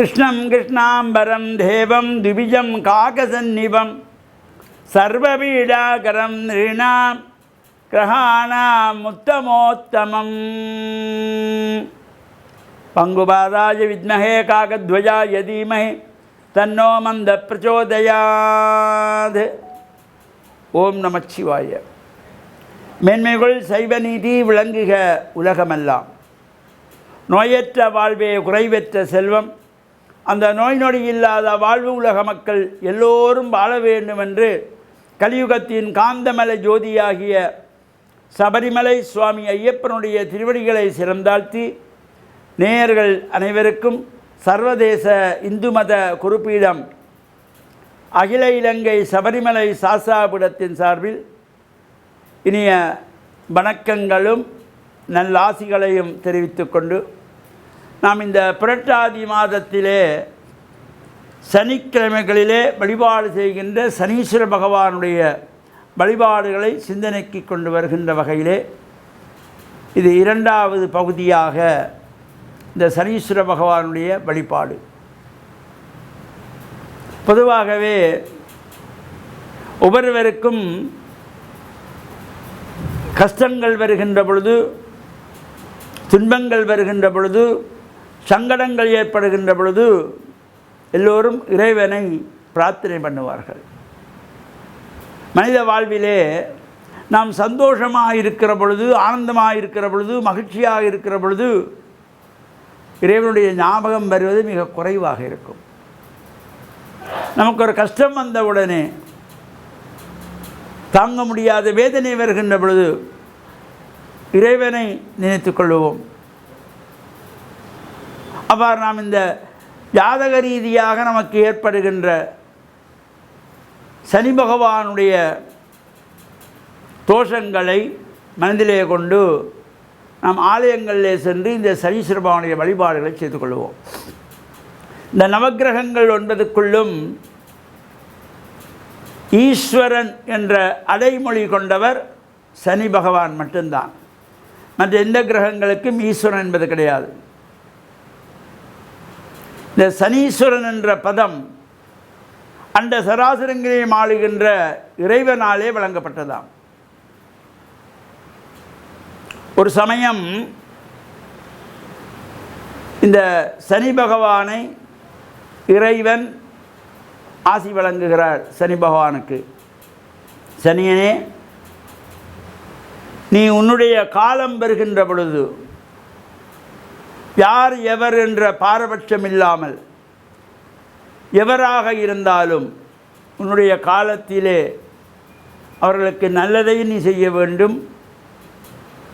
கிருஷ்ணம் கிருஷ்ணாம்பரம் தேவம் திவிஜம் காகசன்னிபம் சர்வபீடாகரம் நிருணாம் கிரகாணாம் உத்தமோத்தமம் பங்குபாதாய வித்மஹே காகத்வஜா தீமஹே தன்னோ மந்த பிரச்சோதயாது. ஓம் நமச்சிவாய மேன்மைகள் சைவ நீதி விளங்குக உலகமெல்லாம். நோயற்ற வாழ்வே குறைவற்ற செல்வம். அந்த நோய் நொடி இல்லாத வாழ்வு உலக மக்கள் எல்லோரும் வாழ வேண்டும் என்று கலியுகத்தின் காந்தமலை ஜோதியாகிய சபரிமலை சுவாமி ஐயப்பனுடைய திருவடிகளை சிறந்தாழ்த்தி நேயர்கள் அனைவருக்கும் சர்வதேச இந்து மத குறிப்பீடம் அகில இலங்கை சபரிமலை சாசாபுடத்தின் சார்பில் இனிய வணக்கங்களும் நல்லாசிகளையும் தெரிவித்துக்கொண்டு நாம் இந்த புரட்டாதி மாதத்திலே சனிக்கிழமைகளிலே வழிபாடு செய்கின்ற சனீஸ்வர பகவானுடைய வழிபாடுகளை சிந்தனைக்கு கொண்டு வருகின்ற வகையிலே இது இரண்டாவது பகுதியாக இந்த சனீஸ்வர பகவானுடைய வழிபாடு. பொதுவாகவே ஒவ்வொருவருக்கும் கஷ்டங்கள் வருகின்ற பொழுது துன்பங்கள் வருகின்ற பொழுது சங்கடங்கள் ஏற்படுகின்ற பொழுது எல்லோரும் இறைவனை பிரார்த்தனை பண்ணுவார்கள். மனித வாழ்விலே நாம் சந்தோஷமாக இருக்கிற பொழுது ஆனந்தமாக இருக்கிற பொழுது மகிழ்ச்சியாக இருக்கிற பொழுது இறைவனுடைய ஞாபகம் வருவது மிக குறைவாக இருக்கும். நமக்கு ஒரு கஷ்டம் வந்தவுடனே தாங்க முடியாத வேதனை வருகின்ற பொழுது இறைவனை நினைத்து கொள்வோம் அவ்வாறு நாம் இந்த ஜாதக ரீதியாக நமக்கு ஏற்படுகின்ற சனி பகவானுடைய தோஷங்களை மனதிலே கொண்டு நாம் ஆலயங்களிலே சென்று இந்த சனி பகவானுடைய வழிபாடுகளை செய்து கொள்வோம். இந்த நவக்கிரகங்கள் ஒன்பதுக்குள்ளும் ஈஸ்வரன் என்ற அடைமொழி கொண்டவர் சனி பகவான் மட்டும்தான். மற்ற எந்த கிரகங்களுக்கும் ஈஸ்வரன் என்பது கிடையாது. இந்த சனீஸ்வரன் என்ற பதம் அந்த சராசரங்களையும் ஆளுகின்ற இறைவனாலே வழங்கப்பட்டதாம். ஒரு சமயம் இந்த சனி பகவானை இறைவன் ஆசி வழங்குகிறார் சனி பகவானுக்கு. சனியனே நீ உன்னுடைய காலம் பெறுகின்ற பொழுது யார் எவர் என்ற பாரபட்சம் இல்லாமல் எவராக இருந்தாலும் உன்னுடைய காலத்திலே அவர்களுக்கு நல்லதை நீ செய்ய வேண்டும்.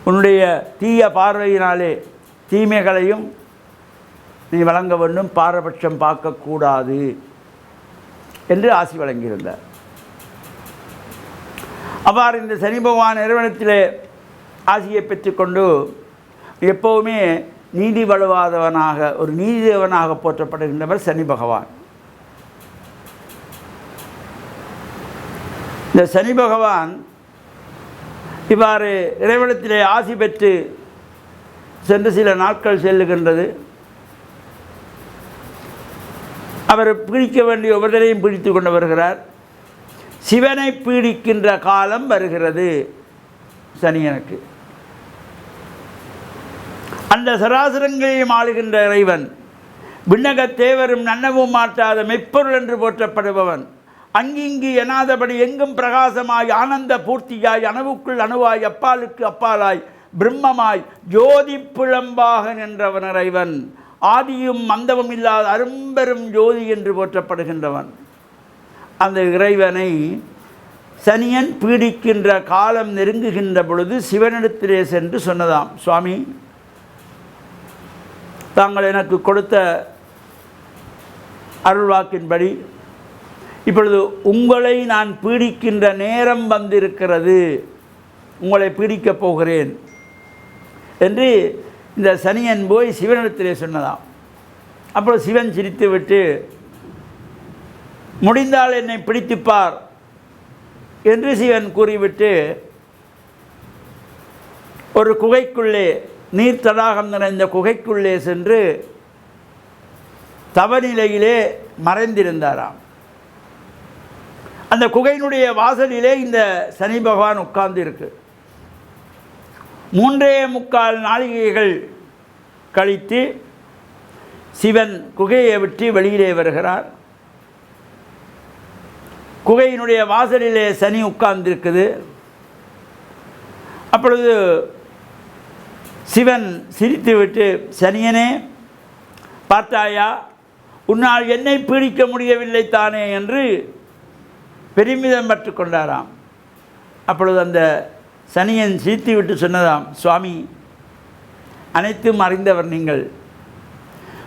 உன்னுடைய தீய பார்வையினாலே தீமைகளையும் நீ வழங்க வேண்டும். பாரபட்சம் பார்க்கக்கூடாது என்று ஆசி வழங்கியிருந்தார். அவ்வாறு இந்த சனி பகவான் நிறுவனத்திலே ஆசியை பெற்றுக்கொண்டு எப்போவுமே நீதி வலுவாதவனாக ஒரு நீதிதேவனாக போற்றப்படுகின்றவர் சனி பகவான். இந்த சனி பகவான் இவ்வாறு இறைவனத்திலே ஆசி பெற்று சென்று சில நாட்கள் செல்லுகின்றது. அவர் பிடிக்க வேண்டிய ஒவ்வொருவரையும் பிடித்து கொண்டு வருகிறார். சிவனை பீடிக்கின்ற காலம் வருகிறது சனியனுக்கு அந்த சராசரங்களையும் ஆளுகின்ற இறைவன். விண்ணகத் தேவரும் நன்னவும் மாற்றாத மெய்ப்பொருள் என்று போற்றப்படுபவன். அங்கிங்கு எனாதபடி எங்கும் பிரகாசமாய் ஆனந்த பூர்த்தியாய் அணுவுக்குள் அணுவாய் அப்பாலுக்கு அப்பாலாய் பிரம்மமாய் ஜோதி புலம்பாக நின்றவன் இறைவன். ஆதியும் மந்தமும் இல்லாத அரும்பெரும் ஜோதி என்று போற்றப்படுகின்றவன். அந்த இறைவனை சனியன் பீடிக்கின்ற காலம் நெருங்குகின்ற பொழுது சிவனிடத்திலே சென்று சொன்னதாம் சுவாமி தாங்கள் எனக்கு கொடுத்த அருள்வாக்கின்படி இப்பொழுது உங்களை நான் பீடிக்கின்ற நேரம் வந்திருக்கிறது உங்களை பீடிக்கப் போகிறேன் என்று இந்த சனியன் போய் சிவனிடத்திலே சொன்னதாம். அப்புறம் சிவன் சிரித்து விட்டு முடிந்தால் என்னை பிடித்துப்பார் என்று சிவன் கூறிவிட்டு ஒரு குகைக்குள்ளே நீர் தடாகம் நிறைந்த குகைக்குள்ளே சென்று தவநிலையிலே மறைந்திருந்தாராம். அந்த குகையினுடைய வாசலிலே இந்த சனி பகவான் உட்கார்ந்து இருக்கு மூன்றே முக்கால் நாளிகைகள் கழித்து சிவன் குகையை விட்டு வெளியிலே வருகிறார். குகையினுடைய வாசலிலே சனி உட்கார்ந்திருக்குது. அப்பொழுது சிவன் சிரித்துவிட்டு சனியனே பார்த்தாயா உன்னால் என்னை பீடிக்க முடியவில்லை தானே? என்று பெருமிதம் பட்டு கொண்டாராம். அப்பொழுது அந்த சனியன் சிரித்து விட்டு சொன்னதாம் சுவாமி அனைத்தும் அறிந்தவர் நீங்கள்.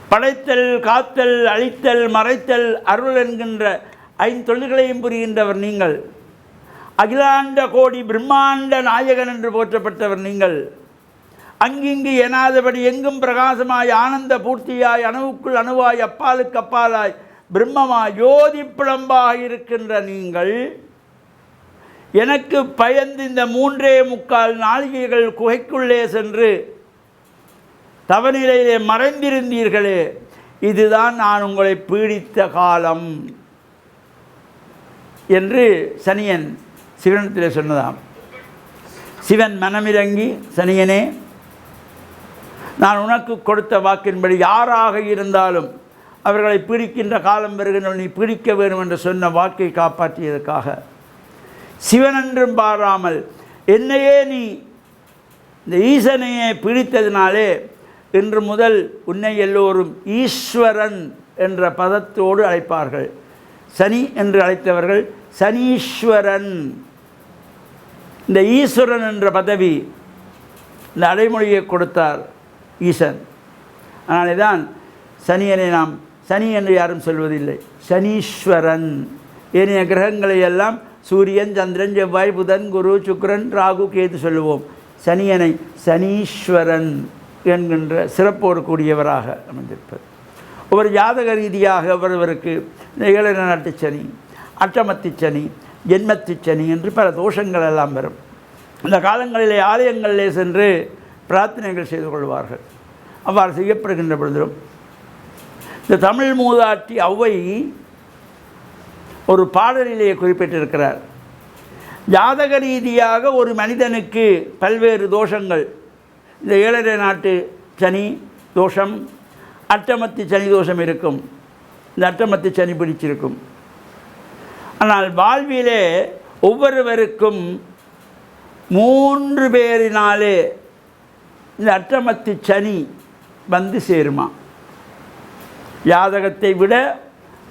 படைத்தல் காத்தல் அழித்தல் மறைத்தல் அருள் என்கின்ற ஐந்தொழில்களையும் புரிகின்றவர் நீங்கள். அகிலாண்ட கோடி பிரம்மாண்ட நாயகன் என்று போற்றப்பட்டவர் நீங்கள். அங்கிங்கு எனாதபடி எங்கும் பிரகாசமாய் ஆனந்த பூர்த்தியாய் அணுவுக்குள் அணுவாய் அப்பாலுக்கு அப்பாலாய் பிரம்மமாய் ஜோதி புலம்பாக இருக்கின்ற நீங்கள் எனக்கு பயந்து இந்த மூன்றே முக்கால் நாளிகைகள் குகைக்குள்ளே சென்று தவநிலையிலே மறைந்திருந்தீர்களே இதுதான் நான் உங்களை பீடித்த காலம் என்று சனியன் சிவனத்திலே சொன்னதாம். சிவன் மனமிறங்கி சனியனே நான் உனக்கு கொடுத்த வாக்கின்படி யாராக இருந்தாலும் அவர்களை பிடிக்கின்ற காலம் வருகின்ற நீ பிடிக்க வேண்டும் என்று சொன்ன வாக்கை காப்பாற்றியதற்காக. சிவனென்றும் பாராமல் என்னையே நீ இந்த ஈசனையே பிடித்ததினாலே இன்று முதல் உன்னை எல்லோரும் ஈஸ்வரன் என்ற பதத்தோடு அழைப்பார்கள். சனி என்று அழைத்தவர்கள் சனீஸ்வரன். இந்த ஈஸ்வரன் என்ற பதவி இந்த அடைமொழியை கொடுத்தார். ஈசன். அதனாலே தான் சனியனை நாம் சனி என்று யாரும் சொல்வதில்லை. சனீஸ்வரன். ஏனைய கிரகங்களை எல்லாம் சூரியன் சந்திரன் செவ்வாய் புதன் குரு சுக்ரன் ராகு கேது சொல்லுவோம். சனியனை சனீஸ்வரன் என்கின்ற சிறப்போடு கூடியவராக அமைந்திருப்பது. ஒவ்வொரு ஜாதக ரீதியாக ஒருவருக்கு இந்த ஏழரை நாட்டு சனி அட்டமத்தி சனி ஜென்மத்தி சனி என்று பல தோஷங்கள் எல்லாம் வரும். அந்த காலங்களிலே ஆலயங்களிலே சென்று பிரார்த்தனைகள் செய்து கொள்வார்கள். அவ்வாறு செய்யப்படுகின்ற பொழுதிலும் இந்த தமிழ் மூதாட்டி ஔவை ஒரு பாடலிலேயே குறிப்பிட்டிருக்கிறார். ஜாதக ரீதியாக ஒரு மனிதனுக்கு பல்வேறு தோஷங்கள். இந்த ஏழரை நாட்டு சனி தோஷம் அட்டமத்தி சனி தோஷம் இருக்கும். இந்த அட்டமத்தி சனி பிடிச்சிருக்கும். ஆனால் வாழ்விலே ஒவ்வொருவருக்கும் மூன்று பேரினாலே இந்த அட்டமத்தி சனி வந்து சேருமா. ஜாதகத்தை விட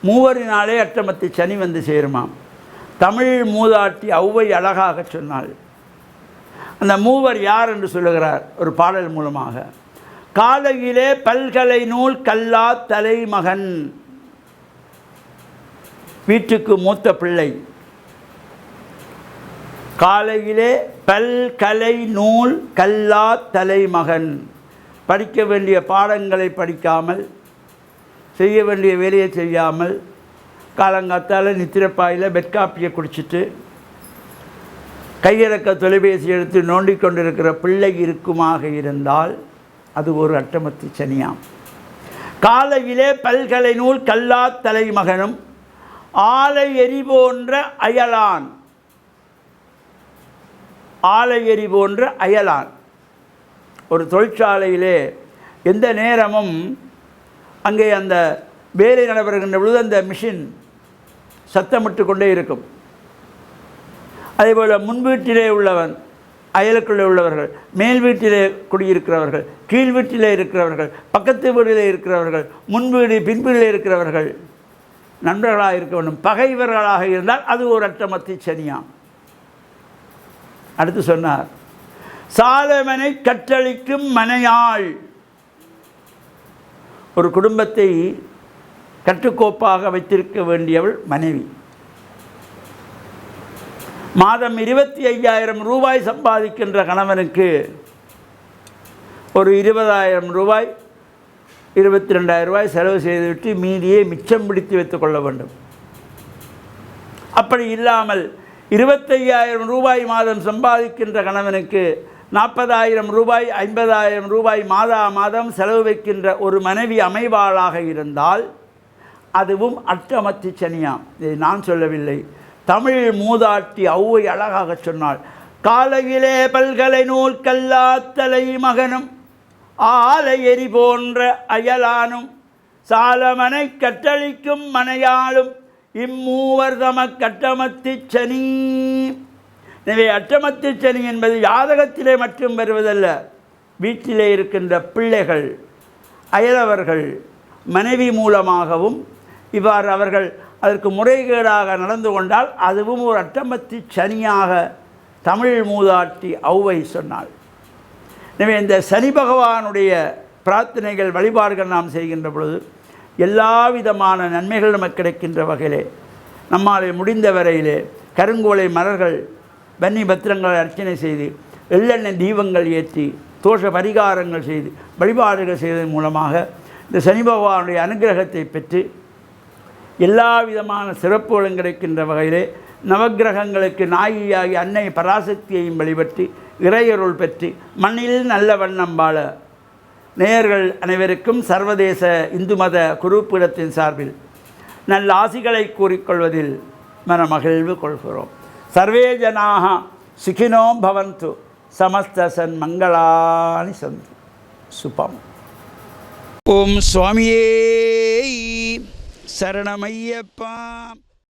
மூவரினாலே அட்டமத்தி சனி வந்து சேருமாம் தமிழ் மூதாட்டி ஔவை அழகாக சொன்னாள். அந்த மூவர் யார் என்று சொல்லுகிறார் ஒரு பாடல் மூலமாக. காலையிலே பல்கலை நூல் கல்லா தலைமகன். வீட்டுக்கு மூத்த பிள்ளை. காலையிலே பல்கலை நூல் கல்லா தலைமகன். படிக்க வேண்டிய பாடங்களை படிக்காமல் செய்ய வேண்டிய வேலையை செய்யாமல் காலங்காத்தால் நித்திரப்பாயில் பெட்காப்பியை குடிச்சிட்டு கையிறக்க தொலைபேசி எடுத்து நோண்டிக் கொண்டிருக்கிற பிள்ளை இருக்குமாக இருந்தால் அது ஒரு அட்டமத்தி சனியாம். காலையிலே பல்கலை நூல் கல்லா தலைமகனும் ஆலை எரி போன்ற அயலான். ஆலையெறி எரி போன்ற அயலான். ஒரு தொழிற்சாலையிலே எந்த நேரமும் அங்கே அந்த வேலை நடைபெறுகின்ற பொழுது அந்த மிஷின் சத்தமிட்டு கொண்டே இருக்கும். அதேபோல் முன் வீட்டிலே உள்ளவன் அயலுக்குள்ளே உள்ளவர்கள் மேல் வீட்டிலே குடியிருக்கிறவர்கள் கீழ் வீட்டிலே இருக்கிறவர்கள் பக்கத்து வீடிலே இருக்கிறவர்கள் முன் வீடு பின் இருக்கிறவர்கள் நண்பர்களாக இருக்க வேண்டும். பகைவர்களாக இருந்தால் அது ஒரு அட்டமத்தி சனியாம். அடுத்து சொன்னார். சாலமனை கற்றளிக்கும் மனையாள். ஒரு குடும்பத்தை கட்டுக்கோப்பாக வைத்திருக்க வேண்டியவள் மனைவி. மாதம் இருபத்தி ஐயாயிரம் ரூபாய் சம்பாதிக்கின்ற கணவனுக்கு ஒரு இருபதாயிரம் ரூபாய் இருபத்தி ரெண்டாயிரம் ரூபாய் செலவு செய்துவிட்டு மீதியை மிச்சம் பிடித்து வைத்துக் கொள்ள வேண்டும். அப்படி இல்லாமல் இருபத்தையாயிரம் ரூபாய் மாதம் சம்பாதிக்கின்ற கணவனுக்கு நாற்பதாயிரம் ரூபாய் ஐம்பதாயிரம் ரூபாய் மாதா மாதம் செலவு வைக்கின்ற ஒரு மனைவி அமைவாளாக இருந்தால் அதுவும் அட்டமத்து சனியாம். இதை நான் சொல்லவில்லை. தமிழ் மூதாட்டி ஔவை அழகாக சொன்னாள். காலையிலே பல்கலை நூல் கல்லாத்தலை மகனும் ஆலை எரி போன்ற அயலானும் சாலமனை கட்டளிக்கும் மனையாளும் இம்மூவர் தம சனி எனவே அட்டமத்தி சனி என்பது ஜாதகத்திலே மட்டும் வருவதல்ல வீட்டிலே இருக்கின்ற பிள்ளைகள் அயலவர்கள் மனைவி மூலமாகவும் இவ்வாறு அவர்கள் அதற்கு முறைகேடாக நடந்து கொண்டால் அதுவும் ஒரு அட்டமத்தி சனியாக தமிழ் மூதாட்டி ஔவை சொன்னாள். எனவே இந்த சனி பகவானுடைய பிரார்த்தனைகள் வழிபாடுகள் நாம் செய்கின்ற பொழுது எல்லா விதமான நன்மைகள் நமக்கு கிடைக்கின்ற வகையிலே நம்மாலே முடிந்த வரையிலே கருங்கோலை மலர்கள் வன்னி பத்திரங்களை அர்ச்சனை செய்து எள்ளெண்ணெய் தீபங்கள் ஏற்றி தோஷ பரிகாரங்கள் செய்து வழிபாடுகள் செய்வதன் மூலமாக இந்த சனி பகவானுடைய அனுகிரகத்தை பெற்று எல்லா விதமான சிறப்புகளும் கிடைக்கின்ற வகையிலே நவக்கிரகங்களுக்கு நாயியாகி அன்னை பராசக்தியையும் வழிபட்டு இறையருள் பெற்று மண்ணில் நல்ல வண்ணம் வாழ நேயர்கள் அனைவருக்கும் சர்வதேச இந்து மத குரூப்பிடத்தின் சார்பில் நல்ல ஆசிகளை கூறிக்கொள்வதில் மனமகிழ்வு கொள்கிறோம். சர்வே ஜனாக சுகினோம் பவந்து சமஸ்தசன் மங்களானி சந்து. சுபம். ஓம் சுவாமியே சரணமையப்பா.